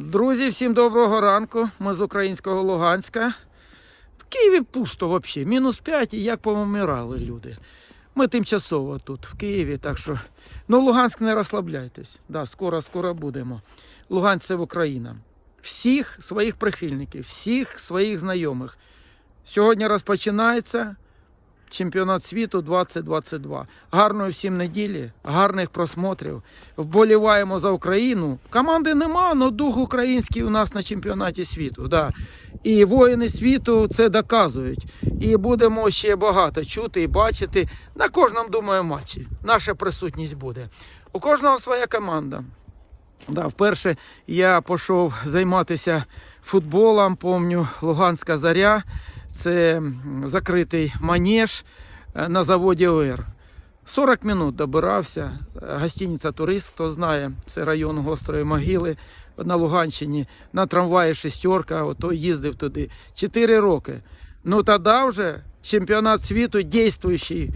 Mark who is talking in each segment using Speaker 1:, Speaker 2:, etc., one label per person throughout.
Speaker 1: Друзі, всім доброго ранку. Ми з українського Луганська. В Києві пусто взагалі. Мінус 5 і як помирали люди. Ми тимчасово тут, в Києві, так що. Ну, Луганськ не розслабляйтесь. Да, скоро, скоро будемо. Луганськ це Україна. Всіх своїх прихильників, всіх своїх знайомих. Сьогодні розпочинається чемпіонат світу 2022. Гарної всім неділі, гарних просмотрів. Вболіваємо за Україну. Команди нема, але дух український у нас на чемпіонаті світу. Да. І воїни світу це доказують. І будемо ще багато чути і бачити на кожному, думаю, матчі. Наша присутність буде. У кожного своя команда. Да, вперше я пішов займатися футболом, помню, Луганська заря. Це закритий манеж е, на заводі ОР. 40 минут добирався. Е, Гостиниця Турист, хто знає, це район гострої могили на Луганщині. На трамваї шестерка, ото їздив туди. 4 роки. Ну тоді вже чемпіонат світу дійствуючий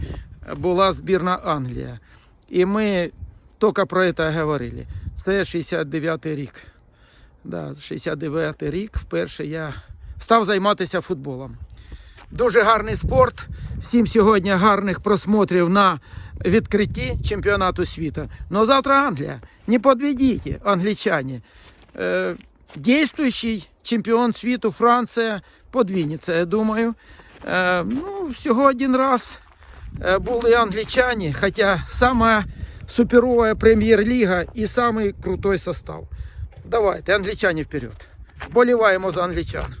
Speaker 1: е, була збірна Англія. І ми тільки про це говорили. Це 69-й рік. Да, 69-й рік вперше я став займатися футболом. Дуже гарний спорт. Всім сьогодні гарних просмотрів на відкритті чемпіонату світу. Ну завтра Англія. Не підведіть, англічані. Е, дійствуючий чемпіон світу Франція подвінеться, я думаю. Е, ну, всього один раз е, були англічані, хоча сама суперова прем'єр-ліга і самий крутой состав. Давайте, англічані вперед. Боліваємо за англічан.